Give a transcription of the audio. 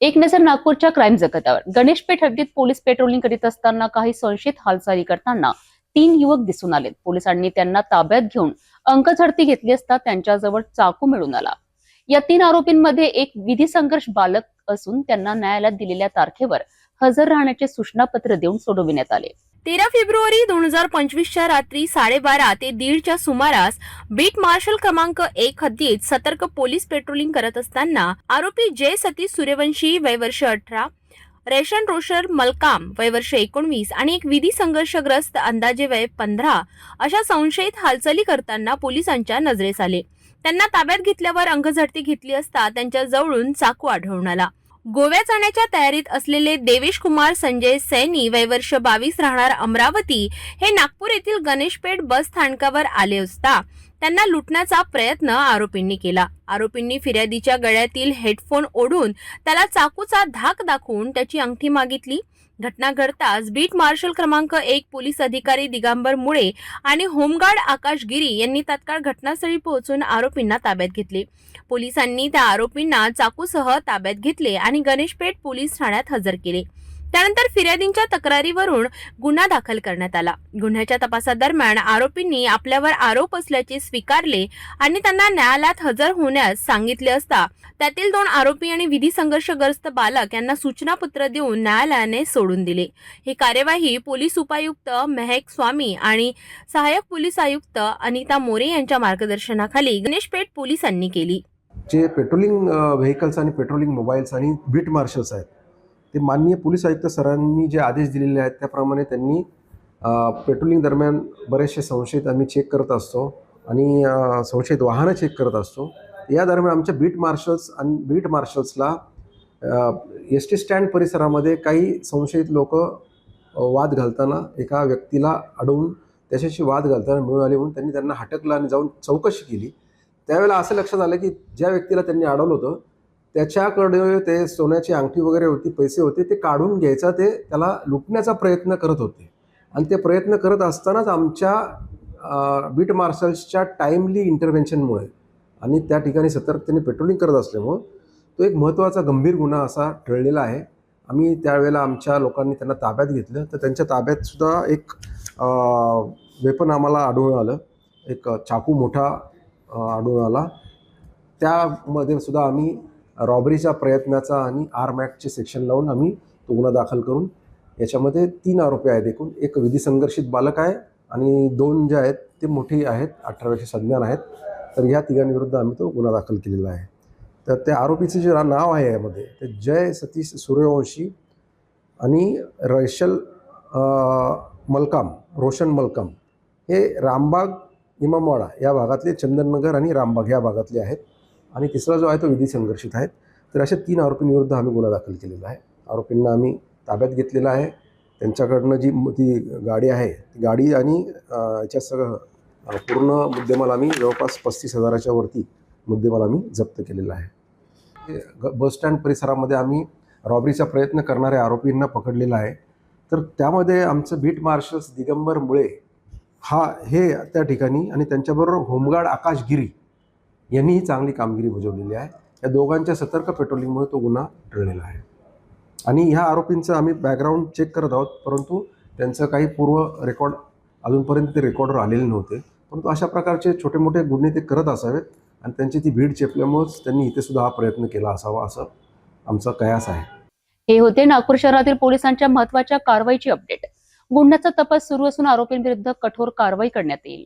एक नजर नागपूरच्या क्राईम जगतावर. गणेशपेठ हद्दीत पोलीस पेट्रोलिंग करीत असताना काही संशयित हालचाली करताना तीन युवक दिसून आले पोलिसांनी त्यांना ताब्यात घेऊन अंक झडती घेतली असता त्यांच्याजवळ चाकू मिळून आला. या तीन आरोपींमध्ये एक विधी संघर्ष बालक असून त्यांना न्यायालयात दिलेल्या तारखेवर हजर राहण्याचे सूचनापत्र देऊन सोडविण्यात आले. तेरा फेब्रुवारी दोन हजार पंचवीसच्या रात्री साडेबारा ते दीडच्या सुमारास बीट मार्शल क्रमांक एक हद्दीत सतर्क पोलीस पेट्रोलिंग करत असताना आरोपी जय सतीश सूर्यवंशी वयवर्ष अठरा रेशन रोशर मलकाम वयवर्ष एकोणवीस आणि एक विधी संघर्षग्रस्त अंदाजे वय पंधरा अशा संशयित हालचाली करताना पोलिसांच्या नजरेस आले. त्यांना ताब्यात घेतल्यावर अंगझडती घेतली असता त्यांच्या जवळून चाकू आढळून आला. गोव्यात जाण्याच्या तयारीत असलेले देवेश कुमार संजय सैनी वयवर्ष बावीस राहणार अमरावती हे नागपूर येथील गणेशपेठ बस स्थानकावर आले असता त्यांना लुटण्याचा प्रयत्न आरोपींनी केला. आरोपींनी फिर्यादीच्या गळ्यातील हेडफोन ओढून त्याला चाकूचा धाक दाखवून त्याची अंगठी मागितली. घटना घडताच बीट मार्शल क्रमांक एक पोलीस अधिकारी दिगंबर मुळे आणि होमगार्ड आकाश गिरी यांनी तात्काळ घटनास्थळी पोहोचून आरोपींना ताब्यात घेतले. पोलिसांनी त्या आरोपींना चाकूसह ताब्यात घेतले आणि गणेशपेठ पोलीस ठाण्यात हजर केले. त्यानंतर फिर्यादींच्या तक्रारीवरून गुन्हा दाखल करण्यात आला. गुन्ह्याच्या तपासादरम्यान आरोपींनी आपल्यावर आरोप असल्याचे स्वीकारले आणि त्यांना न्यायालयात हजर होण्यास सांगितले असता त्यातील दोन आरोपी आणि विधी संघर्षग्रस्त बालक यांना सूचनापत्र देऊन न्यायालयाने सोडून दिले. ही कार्यवाही पोलीस उपायुक्त मेहक स्वामी आणि सहाय्यक पोलीस आयुक्त अनिता मोरे यांच्या मार्गदर्शनाखाली गणेशपेठ पोलिसांनी केली. जे पेट्रोलिंग व्हेकल्स आणि पेट्रोलिंग मोबाईल्स आणि बीट मार्शल्स आहेत ते माननीय पोलीस आयुक्त सरांनी जे आदेश दिलेले आहेत त्याप्रमाणे त्यांनी पेट्रोलिंग दरम्यान बरेचसे संशयित आम्ही चेक करत असतो आणि संशयित वाहनं चेक करत असतो. या दरम्यान आमच्या बीट मार्शल्स आणि बीट मार्शल्सला एस टी स्टँड परिसरामध्ये काही संशयित लोक वाद घालताना एका व्यक्तीला अडवून त्याच्याशी वाद घालताना मिळून आले म्हणून त्यांनी त्यांना हटकलं आणि जाऊन चौकशी केली. त्यावेळेला असं लक्षात आलं की ज्या व्यक्तीला त्यांनी अडवलं होतं त्याच्याकडे ते सोन्याची अंगठी वगैरे होती पैसे होते ते काढून घ्यायचा ते त्याला लुटण्याचा प्रयत्न करत होते. आणि ते प्रयत्न करत असतानाच आमच्या बीट मार्शल्सच्या टाईमली इंटरव्हेन्शनमुळे आणि त्या ठिकाणी सतर्कतेने पेट्रोलिंग करत असल्यामुळं तो एक महत्त्वाचा गंभीर गुन्हा असा टळलेला आहे. आम्ही त्यावेळेला आमच्या लोकांनी त्यांना ताब्यात घेतलं. तर त्यांच्या ताब्यातसुद्धा एक वेपन आम्हाला आढळून आलं. एक चाकू मोठा आढळून आला. त्यामध्ये सुद्धा आम्ही रॉबरीच्या प्रयत्नाचा आणि आरमॅकचे सेक्शन लावून आम्ही तो गुन्हा दाखल करून याच्यामध्ये तीन आरोपी आहेत एकूण. एक विधी संघर्षित बालक आहे आणि दोन जे आहेत ते मोठे आहेत अठरा वर्ष संज्ञान आहेत. तर ह्या तिघांविरुद्ध आम्ही तो गुन्हा दाखल केलेला आहे. तर त्या आरोपीचं जे नाव आहे यामध्ये ते जय सतीश सूर्यवंशी आणि रैशल मलकाम रोशन मलकाम हे रामबाग इमामवाडा या भागातले चंदननगर आणि रामबाग या भागातले आहेत. आणि तिसरा जो आहे तो विधी संघर्षित आहे. तर अशा तीन आरोपींविरुद्ध आम्ही गुन्हा दाखल केलेला आहे. आरोपींना आम्ही ताब्यात घेतलेला आहे. त्यांच्याकडनं जी ती गाडी आहे ती गाडी आणि अ, याच्यासह पूर्ण मुद्देमाल आम्ही जवळपास पस्तीस हजाराच्या वरती मुद्देमाल आम्ही जप्त केलेला आहे. ते ग- बसस्टँड परिसरामध्ये आम्ही रॉबरीचा प्रयत्न करणाऱ्या आरोपींना पकडलेला आहे. तर त्यामध्ये आमचं बीट मार्शल्स दिगंबर मुळे हा हे त्या ठिकाणी आणि त्यांच्याबरोबर होमगार्ड आकाश गिरी यांनीही चांगली कामगिरी बजावलेली आहे. या दोघांच्या सतर्क पेट्रोलिंगमुळे तो गुन्हा टळलेला आहे. आणि ह्या आरोपींचं आम्ही बॅकग्राऊंड चेक करत आहोत परंतु त्यांचं काही पूर्व रेकॉर्ड अजूनपर्यंत ते रेकॉर्डवर आलेले नव्हते. परंतु अशा प्रकारचे छोटे मोठे गुन्हे ते करत असावेत आणि त्यांची ती भीड चेपल्यामुळेच त्यांनी इथे सुद्धा हा प्रयत्न केला असावा असं आमचा कयास आहे. हे होते नागपूर शहरातील पोलिसांच्या महत्त्वाच्या कारवाईची अपडेट गुन्ह्याचा तपास सुरू असून आरोपींविरुद्ध कठोर कारवाई करण्यात येईल.